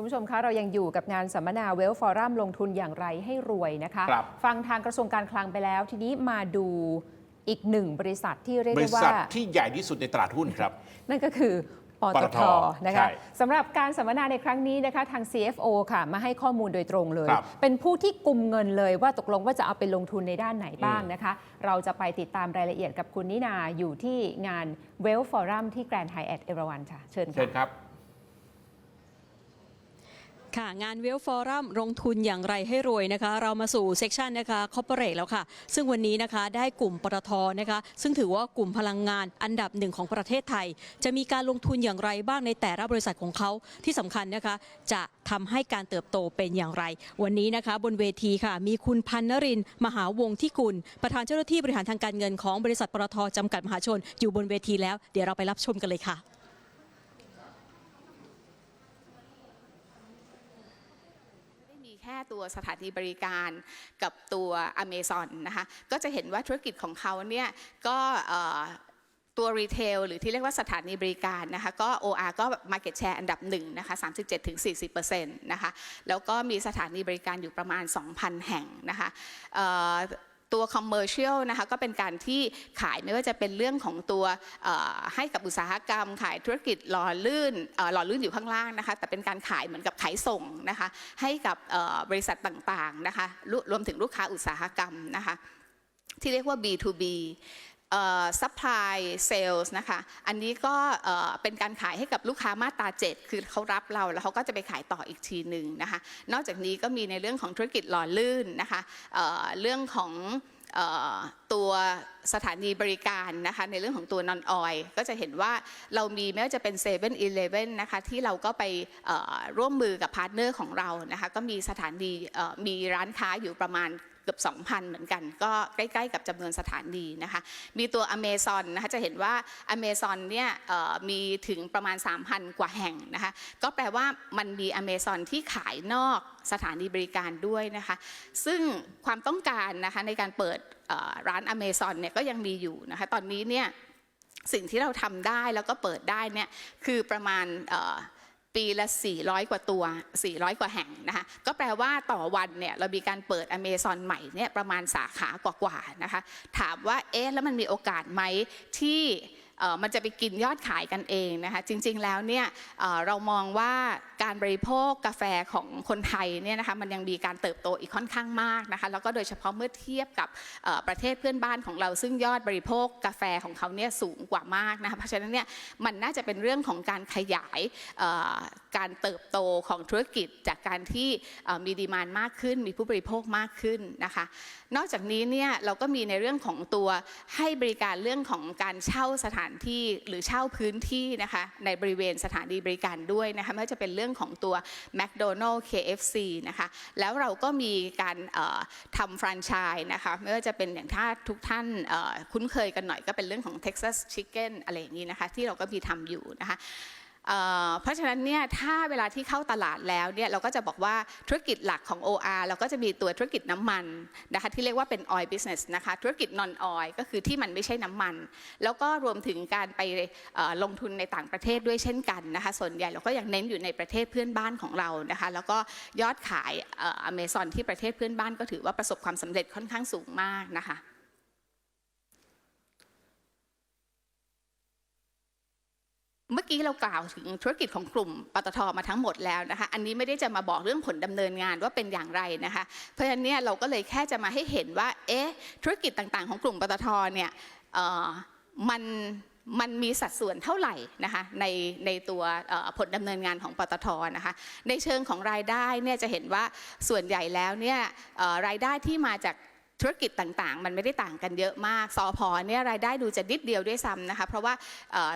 คุณผู้ชมคะเรายังอยู่กับงานสัมมนาเวลฟอรัมลงทุนอย่างไรให้รวยนะคะครับฟังทางกระทรวงการคลังไปแล้ว ทีนี้มาดูอีกหนึ่งบริษัทที่เรียกบได้ริว่าษัทที่ใหญ่ที่สุดในตลาดหุ้นครับ นั่นก็คือปตปตททนะใช่คะสำหรับการสัมมนาในครั้งนี้นะคะทาง CFO ค่ะมาให้ข้อมูลโดยตรงเลยครับเป็นผู้ที่กลุ่มเงินเลยว่าตกลงว่าจะเอาไปลงทุนในด้านไหนบ้างนะคะ เราจะไปติดตามรายละเอียดกับคุณนินาอยู่ที่งานเวลฟอรัมที่แกรนด์ไฮแอทเอราวันค่ะเชิญเชิค่ะญครับ ค่ะ งานเวลฟอรัมลงทุนอย่างไรให้รวยนะคะ เรามาสู่เซกชันนะคะคอร์ปอเรทแล้วค่ะ ซึ่งวันนี้นะคะได้กลุ่มปตทนะคะ ซึ่งถือว่ากลุ่มพลังงานอันดับหนึ่งของประเทศไทย จะมีการลงทุนอย่างไรบ้างในแต่ละบริษัทของเขาที่สำคัญนะคะ จะทำให้การเติบโตเป็นอย่างไร วันนี้นะคะ บนเวทีค่ะ มีคุณพันนริน มหาวงที่กุลประธานเจ้าหน้าที่บริหารทางการเงินของบริษัทปตทจำกัดมหาชน อยู่บนเวทีแล้วเดี๋ยวเราไปรับชมกันเลยค่ะ ไม่ได้มีแค่ ตัวสถานีบริการกับตัว Amazon นะคะก็จะเห็นว่าธุรกิจของเขาเนี่ยก็ตัวรีเทลหรือที่เรียกว่าสถานีบริการนะคะก็ OR ก็ Market Share อันดับหนึ่งนะคะ37-40%นะคะแล้วก็มีสถานีบริการอยู่ประมาณ 2,000 แห่งนะคะ ตัวคอตัว commercial นะคะก็เป็นการที่ขายไม่ว่าจะเป็นเรื่องของตัวให้กับอุตสาหกรรม ขายธุรกิจหล่อลื่นหล่อลื่นอยู่ข้างล่างนะคะแต่เป็นการขายเหมือนกับขายส่งนะคะให้กับบริษัทต่างๆนะคะรวรวมถึงลูกค้าอุตสาหกรรมนะคะที่เรียกว่า B2B เอ่อ supply sales นะคะ อันนี้ก็เป็นการขายให้กับลูกค้ามาตรา 7 คือเขารับเราแล้วเขาก็จะไปขายต่ออีกทีหนึ่งนะคะ นอกจากนี้ก็มีในเรื่องของธุรกิจหล่อลื่นนะคะเเรื่องของตัวสถานีบริการนะคะในเรื่องของตัวนอนออยก็จะเห็นว่าเรามีไม่ว่าจะเป็น7 e เ e ่ e อนะคะที่เราก็ไปร่วมมือกับพาร์ทเนอร์ของเรานะคะก็มีสถานีมีร้านค้าอยู่ประมาณ เกือบ 2,000 เหมือนกัน ก็ใกล้ๆ กับจำนวนสถานีนะคะ มีตัว Amazon นะคะจะเห็นว่า Amazon เนี่ยมีถึงประมาณ 3,000 กว่าแห่งนะคะ ก็แปลว่ามันมี Amazon ที่ขายนอกสถานีบริการด้วยนะคะ ซึ่งความต้องการนะคะในการเปิดร้าน Amazon เนี่ยก็ยังมีอยู่นะคะ ตอนนี้เนี่ยสิ่งที่เราทำได้แล้วก็เปิดได้เนี่ยคือประมาณ ปีละ 400 กว่าตัว 400 กว่าแห่งนะคะ ก็แปลว่าต่อวันเนี่ยเรามีการเปิดอเมซอนใหม่เนี่ยประมาณสาขากว่าๆนะคะ ถามว่าเอ๊ะแล้วมันมีโอกาสไหมที่ มันจะไปกินยอดขายกันเองนะคะจริงๆแล้วเนี่ยเรามองว่าการบริโภคกาแฟของคนไทยเนี่ยนะคะมันยังมีการเติบโตอีกค่อนข้างมากนะคะแล้วก็โดยเฉพาะเมื่อเทียบกับประเทศเพื่อนบ้านของเรา ซึ่งยอดบริโภคกาแฟของเขาเนี่ยสูงกว่ามากนะคะเพราะฉะนั้นเนี่ยมันน่าจะเป็นเรื่องของการขยายการเติบโตของธุรกิจจากการที่มีดีมานมากขึ้น มีผู้บริโภคมากขึ้นนะคะนอกจากนี้เนี่ยเราก็มีในเรื่องของตัวให้บริการเรื่องของการเช่าสถานที่หรือเช่าพื้นที่นะคะในบริเวณสถานีบริการด้วยนะคะไม่ว่าจะเป็นเรื่องของตัว McDonald KFC นะคะแล้วเราก็มีการทำแฟรนไชส์นะคะไม่ว่าจะเป็นอย่างถ้าทุกท่านคุ้นเคยกันหน่อยก็เป็นเรื่องของ Texas Chicken อะไรอย่างนี้นะคะที่เราก็มีทำอยู่นะคะ เพราะฉะนั้นเนี่ยถ้าเวลาที่เข้าตลาดแล้วเนี่ยเราก็จะบอกว่าธุรกิจหลักของ OR เราก็จะมีตัวธุรกิจน้ำมันนะคะที่เรียกว่าเป็น oil business นะคะธุรกิจ non oil ก็คือที่มันไม่ใช่น้ำมัน แล้วก็รวมถึงการไปลงทุนในต่างประเทศด้วยเช่นกันนะคะส่วนใหญ่เราก็ยังเน้นอยู่ในประเทศเพื่อนบ้านของเรานะคะแล้วก็ยอดขายอเมซอนที่ประเทศเพื่อนบ้านก็ถือว่าประสบความสำเร็จค่อนข้างสูงมากนะคะ เมื่อกี้เรากล่าวถึงธุรกิจของกลุ่มปตทมาทั้งหมดแล้วนะคะ อันนี้ไม่ได้จะมาบอกเรื่องผลดำเนินงานว่าเป็นอย่างไรนะคะ เพราะฉะนั้นเนี่ยเราก็เลยแค่จะมาให้เห็นว่า เอ๊ะ ธุรกิจต่างๆ ของกลุ่มปตทเนี่ยมันมันมีสัดส่วนเท่าไหร่นะคะในในตัวผลดำเนินงานของปตทนะคะในเชิงของรายได้เนี่ยจะเห็นว่าส่วนใหญ่แล้วเนี่ยรายได้ที่มาจาก ธุรกิจต่างๆ มันไม่ได้ต่างกันเยอะมากสอพอเนี่ยรายได้ดูจะนิดเดียวด้วยซ้ำนะคะ เพราะว่า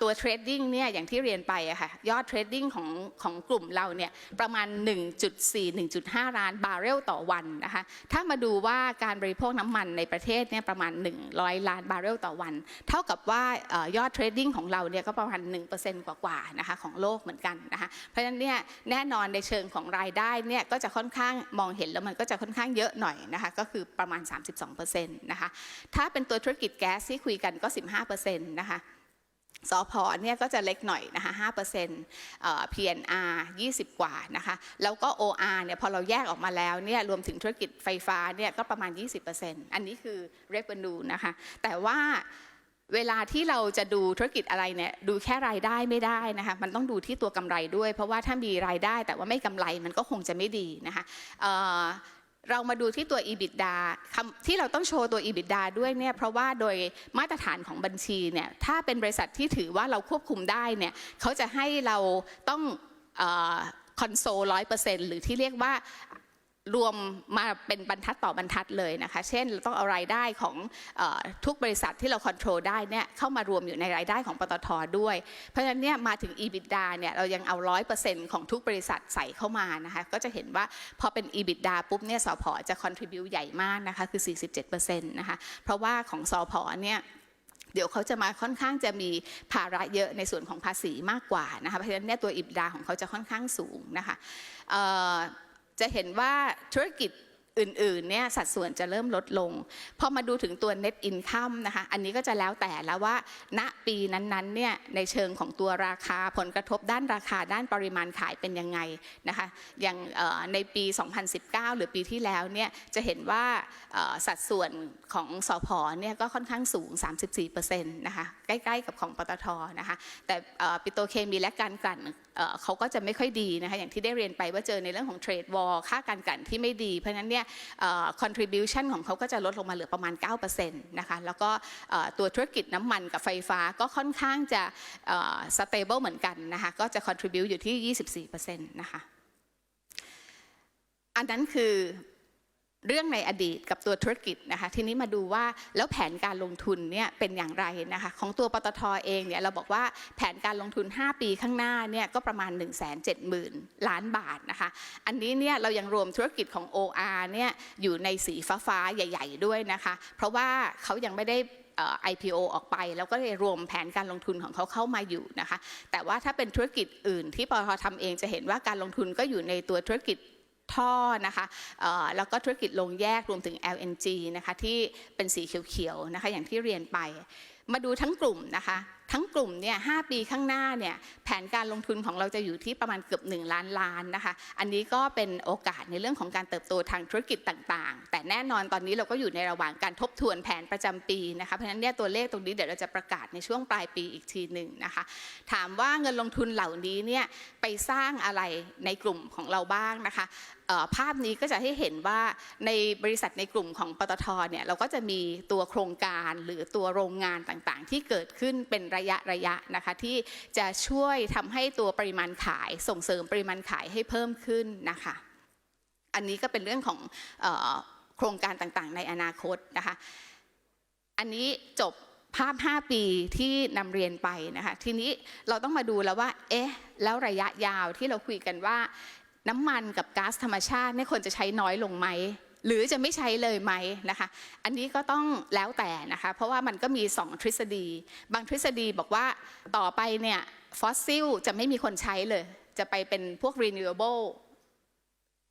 ตัวเทรดดิ้งเนี่ยอย่างที่เรียนไปอะค่ะยอดเทรดดิ้งของของกลุ่มเราเนี่ยประมาณ 1.4 1.5 ล้านบาร์เรลต่อวันนะคะ ถ้ามาดูว่าการบริโภคน้ำมันในประเทศเนี่ยประมาณ 100 ล้านบาร์เรลต่อวัน เท่ากับว่ายอดเทรดดิ้งของเราเนี่ยก็ประมาณ 1%กว่าๆนะคะของโลกเหมือนกันนะคะเพราะฉะนั้นเนี่ยแน่นอนในเชิงของรายได้เนี่ยก็จะค่อนข้างมองเห็นแล้วมันก็จะค่อนข้างเยอะหน่อยนะคะก็คือประมาณ 3 32%นะคะถ้าเป็นตัวธุรกิจแก๊สที่คุยกันก็ 15%นะคะสอพอเนี่ยก็จะเล็กหน่อยนะคะ5%เอ่อ PNR 20 กว่านะคะ แล้วก็ OR เนี่ยพอเราแยกออกมาแล้วเนี่ยรวมถึงธุรกิจไฟฟ้าเนี่ยก็ประมาณ 20%อันนี้คือ revenue นะคะ แต่ว่าเวลาที่เราจะดูธุรกิจอะไรเนี่ยดูแค่รายได้ไม่ได้นะคะมันต้องดูที่ตัวกำไรด้วย เพราะว่าถ้ามีรายได้แต่ว่าไม่กำไรมันก็คงจะไม่ดีนะคะ เรามาดูที่ตัว EBITDA ที่เราต้องโชว์ตัว EBITDA ด้วยเนี่ยเพราะว่าโดยมาตรฐานของบัญชีเนี่ยถ้าเป็นบริษัทที่ถือว่าเราควบคุมได้เนี่ยเขาจะให้เราต้องคอนโซลร้อยเปอร์เซ็นต์หรือที่เรียกว่า รวมมาเป็นบรรทัดต่อบรรทัดเลยนะคะ เช่นเราต้องเอารายได้ของอทุกบริษัทที่เราควบคุมได้เนี่ยเข้ามารวมอยู่ในรายได้ของปตทด้วย เพราะฉะนั้นเนี่ยมาถึง EBITDA เนี่ยเรายังเอาร้อยเปอร์เซ็นต์ของทุกบริษัทใส่เข้ามานะคะ ก็จะเห็นว่าพอเป็น EBITDA ปุ๊บเนี่ยสพจะ contribu ใหญ่มากนะคะคือ 47%นะคะ เพราะว่าของสพเนี่ยเดี๋ยวเขาจะมาค่อนข้างจะมีภาระเยอะในส่วนของภาษีมากกว่านะคะ เพราะฉะนั้นเนี่ยตัวอิบดาของเขาจะค่อนข้างสูงนะคะ จะเห็นว่าธุรกิจ อื่นๆ เนี่ยสัดส่วนจะเริ่มลดลง พอมาดูถึงตัว net income นะคะ อันนี้ก็จะแล้วแต่แล้วว่า ณ ปีนั้นๆ เนี่ย ในเชิงของตัวราคาผลกระทบด้านราคาด้านปริมาณขายเป็นยังไงนะคะ อย่างในปี 2019 หรือปีที่แล้ว เนี่ย จะเห็นว่าสัดส่วนของสอพอเนี่ยก็ค่อนข้างสูง 34%นะคะ ใกล้ๆ กับของปตทนะคะ แต่ปิโตเคมีและการกลั่นเขาก็จะไม่ค่อยดีนะคะ อย่างที่ได้เรียนไปว่าเจอในเรื่องของเทรดวอลค่าการกลั่นที่ไม่ดี เพราะนั้นเนี่ย contribution ของเขาก็จะลดลงมาเหลือประมาณ9%นะคะแล้วก็ตัวธุรกิจน้ำมันกับไฟฟ้าก็ค่อนข้างจะเอ่อ stable เหมือนกันนะคะก็จะ contribute อยู่ที่ 24%นะคะอันนั้นคือ เรื่องในอดีตกับตัวธุรกิจนะคะทีนี้มาดูว่าแล้วแผนการลงทุนเนี่ยเป็นอย่างไรนะคะของตัวปตทเองเนี่ยเราบอกว่าแผนการลงทุน 5 ปีข้างหน้าเนี่ยก็ประมาณ 1 7 0 0 0 0 ล้านบาทนะคะอันนี้เนี่ยเรายังรวมธุรกิจของ OR เนี่ยอยู่ในสีฟ้าๆใหญ่ ๆ ด้วยนะคะ เพราะว่าเขายังไม่ได้เอ่อ IPO ออกไป แล้วก็เลยรวมแผนการลงทุนของเขาเข้ามาอยู่นะคะแต่ว่าถ้าเป็นธุรกิจอื่นที่ปตททำเองจะเห็นว่าการลงทุนก็อยู่ในตัวธุรกิจ ท่อนะคะแล้วก็ธุรกิจลงแยกรวมถึง LNG นะคะที่เป็นสีเขียวๆนะคะอย่างที่เรียนไป มาดูทั้งกลุ่มนะคะ ทั้งกลุ่มเนี่ยหปีข้างหน้าเนี่ยแผนการลงทุนของเราจะอยู่ที่ประมาณเกือบ 1 ล้านล้านนะคะ อันนี้ก็เป็นโอกาสในเรื่องของการเติบโตทางธุรกิจต่างๆ แต่แน่นอนตอนนี้เราก็อยู่ในระหว่างการทบทวนแผนประจำปีนะคะเพราะฉะนั้นเนี่ยตัวเลขตรงนี้เดี๋ยวเราจะประกาศในช่วงปลายปีอีกทีหนึ่งนะคะ ถามว่าเงินลงทุนเหล่านี้เนี่ยไปสร้างอะไรในกลุ่มของเราบ้างนะคะภาพนี้ก็จะให้เห็นว่าในบริษัทในกลุ่มของปตทเนี่ยเราก็จะมีตัวโครงการหรือตัวโรงงานต่างๆ ที่เกิดขึ้นเป็นระยะระยะนะคะที่จะช่วยทำให้ตัวปริมาณขายส่งเสริมปริมาณขายให้เพิ่มขึ้นนะคะ อันนี้ก็เป็นเรื่องของโครงการต่างๆ ในอนาคตนะคะ อันนี้จบภาพ 5 ปีที่นำเรียนไปนะคะ ทีนี้เราต้องมาดูแล้วว่า เอ๊ะ แล้วระยะยาวที่เราคุยกันว่าน้ำมันกับก๊าซธรรมชาติเนี่ยควรจะใช้น้อยลงไหม หรือจะไม่ใช้เลยไหมนะคะ อันนี้ก็ต้องแล้วแต่นะคะ เพราะว่ามันก็มี 2 ทฤษฎี บางทฤษฎีบอกว่าต่อไปเนี่ยฟอสซิลจะไม่มีคนใช้เลย จะไปเป็นพวก renewable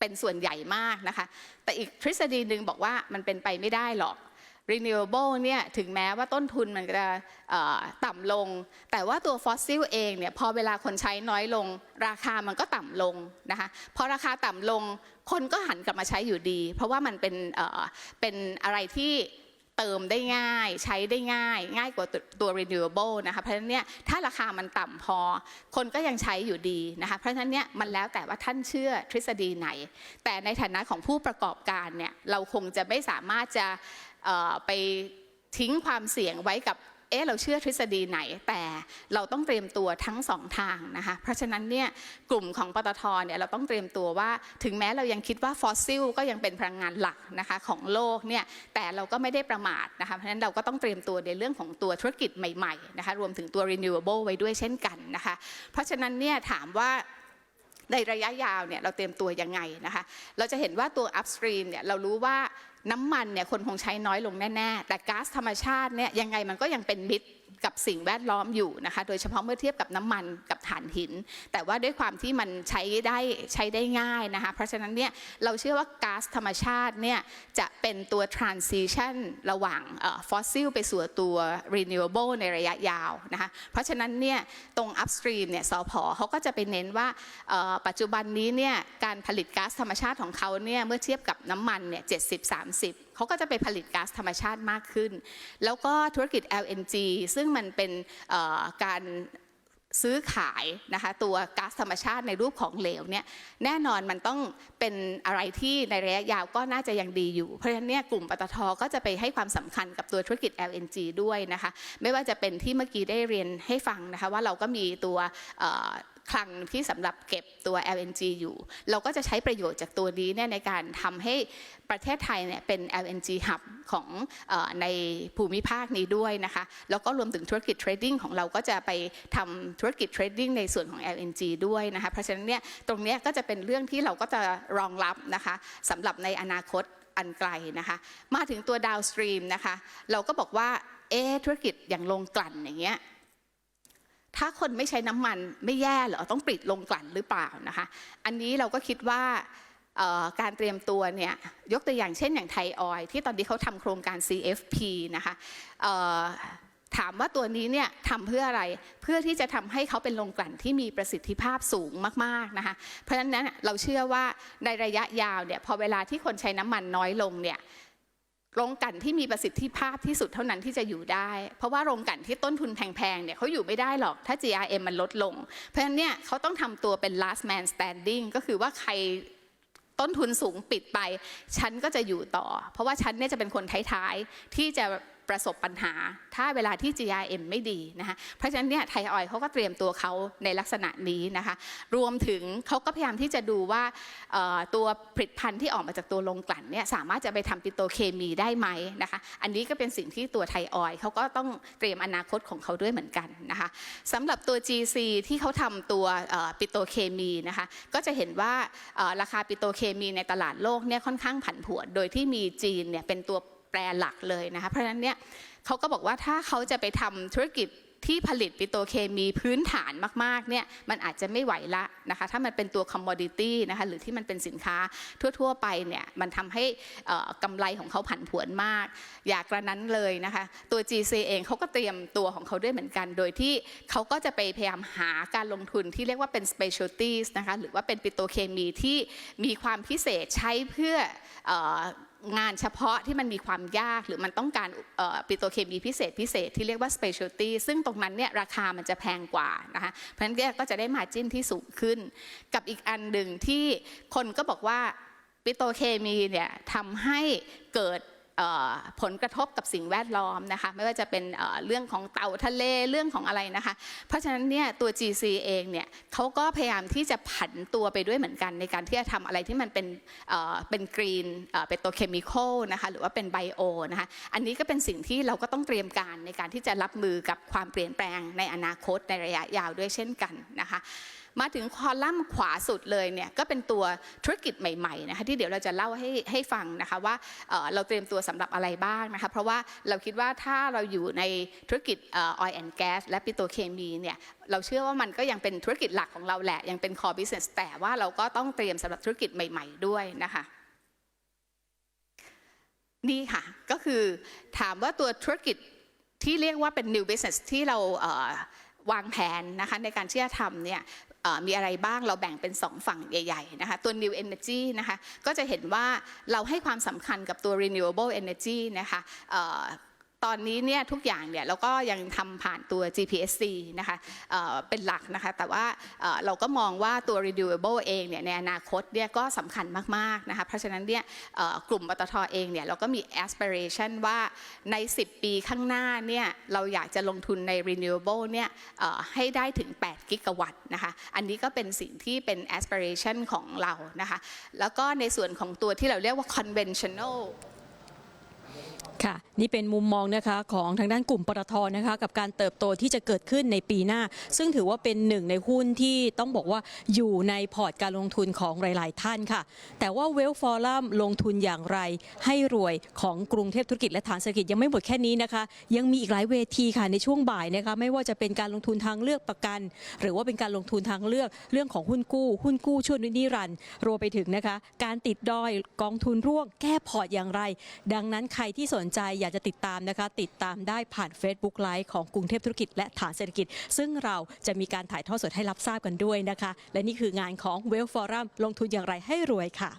เป็นส่วนใหญ่มากนะคะ แต่อีกทฤษฎีหนึ่งบอกว่ามันเป็นไปไม่ได้หรอก renewable เนี่ยถึงแม้ว่าต้นทุนมันจะต่ำลง แต่ว่าตัวฟอสซิลเองเนี่ยพอเวลาคนใช้น้อยลง ราคามันก็ต่ำลงนะคะพอราคาต่ำลงคนก็หันกลับมาใช้อยู่ดี เพราะว่ามันเป็นเป็นอะไรที่เติมได้ง่ายใช้ได้ง่าย ง่ายกว่าตัว renewable นะคะเพราะฉะนั้นเนี่ยถ้าราคามันต่ำพอ คนก็ยังใช้อยู่ดีนะคะเพราะฉะนั้นเนี่ยมันแล้วแต่ว่าท่านเชื่อทฤษฎีไหน แต่ในฐานะของผู้ประกอบการเนี่ยเราคงจะไม่สามารถจะ ไปทิ้งความเสี่ยงไว้กับเอ๊ะเราเชื่อทฤษฎีไหน แต่เราต้องเตรียมตัวทั้งสองทางนะคะเพราะฉะนั้นเนี่ยกลุ่มของปตทเนี่ยเราต้องเตรียมตัวว่า ถึงแม้เรายังคิดว่าฟอสซิลก็ยังเป็นพลังงานหลักนะคะของโลกเนี่ยแต่เราก็ไม่ได้ประมาทนะคะเพราะฉะนั้นเราก็ต้องเตรียมตัวในเรื่องของตัวธุรกิจใหม่ๆนะคะรวมถึงตัว renewable ไว้ด้วยเช่นกันนะคะเพราะฉะนั้นเนี่ยถามว่าในระยะยาวเนี่ยเราเตรียมตัวยังไงนะคะเราจะเห็นว่าตัว upstream เนี่ยเรารู้ว่า น้ำมันเนี่ยคนคงใช้น้อยลงแน่ ๆ แต่ก๊าซธรรมชาติเนี่ยยังไงมันก็ยังเป็นมิตร กับสิ่งแวดล้อมอยู่นะคะ โดยเฉพาะเมื่อเทียบกับน้ำมันกับถ่านหิน แต่ว่าด้วยความที่มันใช้ได้ใช้ได้ง่ายนะคะ เพราะฉะนั้นเนี่ยเราเชื่อว่าก๊าซธรรมชาติเนี่ยจะเป็นตัว transition ระหว่างฟอสซิลไปสู่ตัว renewable ในระยะยาวนะคะ เพราะฉะนั้นเนี่ยตรง upstream เนี่ยสพเขาก็จะไปเน้นว่าปัจจุบันนี้เนี่ยการผลิตก๊าซธรรมชาติของเขาเนี่ยเมื่อเทียบกับน้ำมันเนี่ย70-30เขาก็จะไปผลิตก๊าซธรรมชาติมากขึ้น แล้วก็ธุรกิจ LNG ซึ่งมันเป็นการซื้อขายนะคะตัวก๊าซธรรมชาติในรูปของเหลวเนี่ยแน่นอนมันต้องเป็นอะไรที่ในระยะยาวก็น่าจะยังดีอยู่ เพราะฉะนั้นเนี่ยกลุ่มปตทก็จะไปให้ความสำคัญกับตัวธุรกิจ LNG ด้วยนะคะไม่ว่าจะเป็นที่เมื่อกี้ได้เรียนให้ฟังนะคะว่าเราก็มีตัว คลังที่สำหรับเก็บตัว LNG อยู่ เราก็จะใช้ประโยชน์จากตัวนี้เนี่ยในการทำให้ประเทศไทยเนี่ยเป็น LNG hub ของอในภูมิภาคนี้ด้วยนะคะ แล้วก็รวมถึงธุรกิจเทรดดิ้งของเราก็จะไปทำธุรกิจเทรดดิ้งในส่วนของ LNG ด้วยนะคะ เพราะฉะนั้นเนี่ยตรงนี้ก็จะเป็นเรื่องที่เราก็จะรองรับนะคะสำหรับในอนาคตอันไกลนะคะ มาถึงตัว downstream นะคะ เราก็บอกว่าเอธุรกิจอย่างโรงกลั่นอย่างเงี้ย ถ้าคนไม่ใช้น้ำมันไม่แย่เหรอต้องปิดโรงกลั่นหรือเปล่านะคะ อันนี้เราก็คิดว่าการเตรียมตัวเนี่ยยกตัวอย่างเช่นอย่างไทยออยที่ตอนนี้เขาทำโครงการ CFP นะคะถามว่าตัวนี้เนี่ยทำเพื่ออะไรเพื่อที่จะทำให้เขาเป็นโรงกลั่นที่มีประสิทธิภาพสูงมากๆนะคะเพราะฉะนั้นเราเชื่อว่าในระยะยาวเนี่ยพอเวลาที่คนใช้น้ำมันน้อยลงเนี่ย โรงกันที่มีประสิทธิภาพที่สุดเท่านั้นที่จะอยู่ได้ เพราะว่าโรงกันที่ต้นทุนแพงๆเนี่ยเขาอยู่ไม่ได้หรอกถ้า GRM มันลดลง เพราะฉะนั้นเนี่ยเขาต้องทำตัวเป็น last man standing ก็คือว่าใครต้นทุนสูงปิดไป ฉันก็จะอยู่ต่อ เพราะว่าฉันเนี่ยจะเป็นคนท้ายๆที่จะ ประสบปัญหา ถ้าเวลาที่ GRM ไม่ดีนะคะเพราะฉะนั้นเนี่ยไทยออยเขาก็เตรียมตัวเขาในลักษณะนี้นะคะรวมถึงเขาก็พยายามที่จะดูว่าตัวผลิตภัณฑ์ที่ออกมาจากตัวโรงกลั่นเนี่ยสามารถจะไปทำปิโตเคมีได้ไหมนะคะอันนี้ก็เป็นสิ่งที่ตัวไทยออยเขาก็ต้องเตรียมอนาคตของเขาด้วยเหมือนกันนะคะสำหรับตัว GC ที่เขาทำตัวปิโตเคมีนะคะก็จะเห็นว่าราคาปิโตเคมีในตลาดโลกเนี่ยค่อนข้างผันผวนโดยที่มีจีนเนี่ยเป็นตัว แปรหลักเลยนะคะเพราะฉะนั้นเนี่ยเขาก็บอกว่าถ้าเขาจะไปทำธุรกิจที่ผลิตปิโตเคมีพื้นฐานมากๆเนี่ยมันอาจจะไม่ไหวละนะคะถ้ามันเป็นตัวคอมมอดิตี้นะคะหรือที่มันเป็นสินค้าทั่ว ๆ ไปเนี่ยมันทำให้กำไรของเขาผันผวนมาก อย่ากระนั้นเลยนะคะตัว GC เองเขาก็เตรียมตัวของเขาด้วยเหมือนกัน โดยที่เขาก็จะไปพยายามหาการลงทุนที่เรียกว่าเป็น specialties นะคะหรือว่าเป็นปิโตเคมีที่มีความพิเศษใช้เพื่ออ งานเฉพาะที่มันมีความยากหรือมันต้องการปิโตรเคมีพิเศษพิเศษที่เรียกว่า specialty ซึ่งตรงนั้นเนี่ยราคามันจะแพงกว่านะคะเพราะฉะนั้นก็จะได้มาจิ้นที่สูงขึ้น กับอีกอันหนึ่งที่คนก็บอกว่าปิโตรเคมีเนี่ยทำให้เกิด ผลกระทบกับสิ่งแวดล้อมนะคะไม่ว่าจะเป็นเรื่องของเต่าทะเลเรื่องของอะไรนะคะ เพราะฉะนั้นเนี่ยตัว GC เองเนี่ยเขาก็พยายามที่จะผันตัวไปด้วยเหมือนกัน ในการที่จะทำอะไรที่มันเป็นเอ่อเป็นกรีนเป็นตัวเคมีคอลนะคะหรือว่าเป็นไบโอนะคะอันนี้ก็เป็นสิ่งที่เราก็ต้องเตรียมการในการที่จะรับมือกับความเปลี่ยนแปลงในอนาคตในระยะยาวด้วยเช่นกันนะคะ มาถึงคอลัมน์ขวาสุดเลยเนี่ยก็เป็นตัวธุรกิจใหม่ๆนะคะที่เดี๋ยวเราจะเล่าให้ให้ฟังนะคะว่าเราเตรียมตัวสำหรับอะไรบ้างนะคะเพราะว่าเราคิดว่าถ้าเราอยู่ในธุรกิจออยล์แอนด์แก๊สและปิโตรเคมีเนี่ยเราเชื่อว่ามันก็ยังเป็นธุรกิจหลักของเราแหละ ยังเป็น core business แต่ว่าเราก็ต้องเตรียมสำหรับธุรกิจใหม่ ๆ ด้วยนะคะนี่ค่ะ ก็คือถามว่าตัวธุรกิจที่เรียกว่าเป็น new business ที่เราวางแผนนะคะในการที่จะทำเนี่ย มีอะไรบ้างเราแบ่งเป็น 2 ฝั่งใหญ่ๆนะคะตัว new energy นะคะก็จะเห็นว่าเราให้ความสำคัญกับตัว renewable energy นะคะ ตอนนี้เนี่ยทุกอย่างเนี่ยเราก็ยังทำผ่านตัว GPSC นะคะเเป็นหลักนะคะ แต่ว่าเเราก็มองว่าตัว renewable เองเนี่ยในอนาคตเนี่ยก็สำคัญมากๆนะคะ เพราะฉะนั้นเนี่ยกลุ่มปตทเองเนี่ยเราก็มี aspiration ว่าใน 10 ปีข้างหน้าเนี่ยเราอยากจะลงทุนใน renewable เนี่ยให้ได้ถึง 8 กิกะวัตต์นะคะ อันนี้ก็เป็นสิ่งที่เป็น aspiration ของเรานะคะ แล้วก็ในส่วนของตัวที่เราเรียกว่า conventional ค่ะนี่เป็นมุมมองนะคะของทางด้านกลุ่มปตทนะคะกับการเติบโตที่จะเกิดขึ้นในปีหน้า ซึ่งถือว่าเป็นหนึ่งในหุ้นที่ต้องบอกว่าอยู่ในพอร์ตการลงทุนของหลาย ๆ ท่านค่ะ แต่ว่าเวลฟอรัมลงทุนอย่างไร ให้รวยของกรุงเทพธุรกิจและฐานเศรษฐกิจยังไม่หมดแค่นี้นะคะ ยังมีอีกหลายเวทีค่ะในช่วงบ่ายนะคะไม่ว่าจะเป็นการลงทุนทางเลือกประกัน หรือว่าเป็นการลงทุนทางเลือกเรื่องของหุ้นกู้ หุ้นกู้ช่วงนิรันดร์รวมไปถึงนะคะ การติดดอยกองทุนร่วงแก้พอร์ตอย่างไร ดังนั้นใครที่สนใจอยากจะติดตามนะคะ ติดตามได้ผ่าน Facebook ไลฟ์ของกรุงเทพธุรกิจและฐานเศรษฐกิจ ซึ่งเราจะมีการถ่ายทอดสดให้รับทราบกันด้วยนะคะ และนี่คืองานของเวลฟอรัมลงทุนอย่างไรให้รวยค่ะ